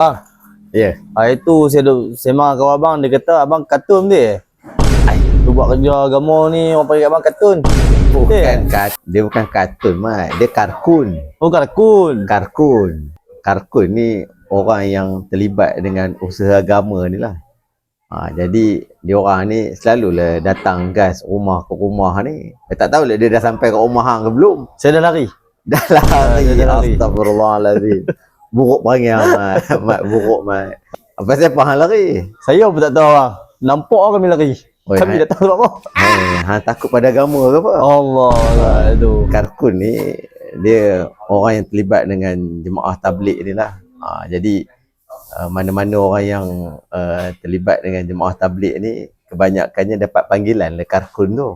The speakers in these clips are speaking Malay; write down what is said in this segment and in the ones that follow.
Bang, Ya. hari tu saya duk sembang kawan abang, dia kata abang kartun dia. Ai, tu buat kerja agama ni, orang panggil abang kartun. Bukan kat, dia bukan kartun mat. Dia karkun. Oh, karkun. Karkun. Karkun ni orang yang terlibat dengan usaha agama ni lah. Ha, jadi dia orang ni selalulah datang gas rumah ke rumah ni. Saya tak tahu lah dia dah sampai ke rumah hang ke belum. Saya dah lari. Dah lari. Astagfirullahalazim. Buruk panggil mat. mat buruk mat. Apa siapa hang lari? Saya pun tak tahu abang. Nampak kami lari. Oi, kami hai- tak tahu apa. Hang, takut pada agama ke apa? Allah aduh. Karkun ni dia orang yang terlibat dengan jemaah tabligh ni lah. Ha, jadi uh, mana-mana orang yang uh, terlibat dengan jemaah tabligh ni kebanyakannya dapat panggilan le karkun tu.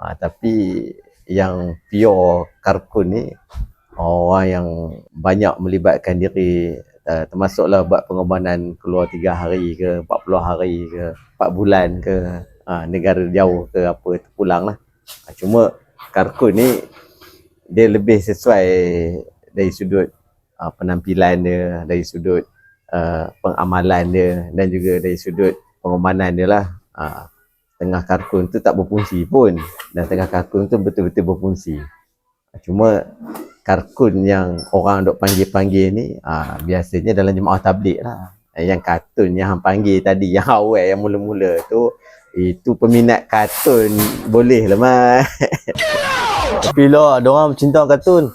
Ha, tapi yang pure karkun ni orang yang banyak melibatkan diri uh, termasuklah buat pengorbanan keluar 3 hari ke 40 hari ke 4 bulan ke uh, negara jauh ke apa pulang lah. Ha, cuma karkun ni dia lebih sesuai dari sudut uh, penampilan dia, dari sudut uh, pengamalan dia dan juga dari sudut pengorbanan dia lah. Uh, tengah karkun tu tak berfungsi pun dan tengah karkun tu betul-betul berfungsi. Cuma karkun yang orang dok panggil-panggil ni uh, biasanya dalam jemaah tabligh lah. Eh, Yang kartun yang hang panggil tadi yang awal yang mula-mula tu itu peminat kartun boleh lah mat. Tapi lah, orang cinta kartun.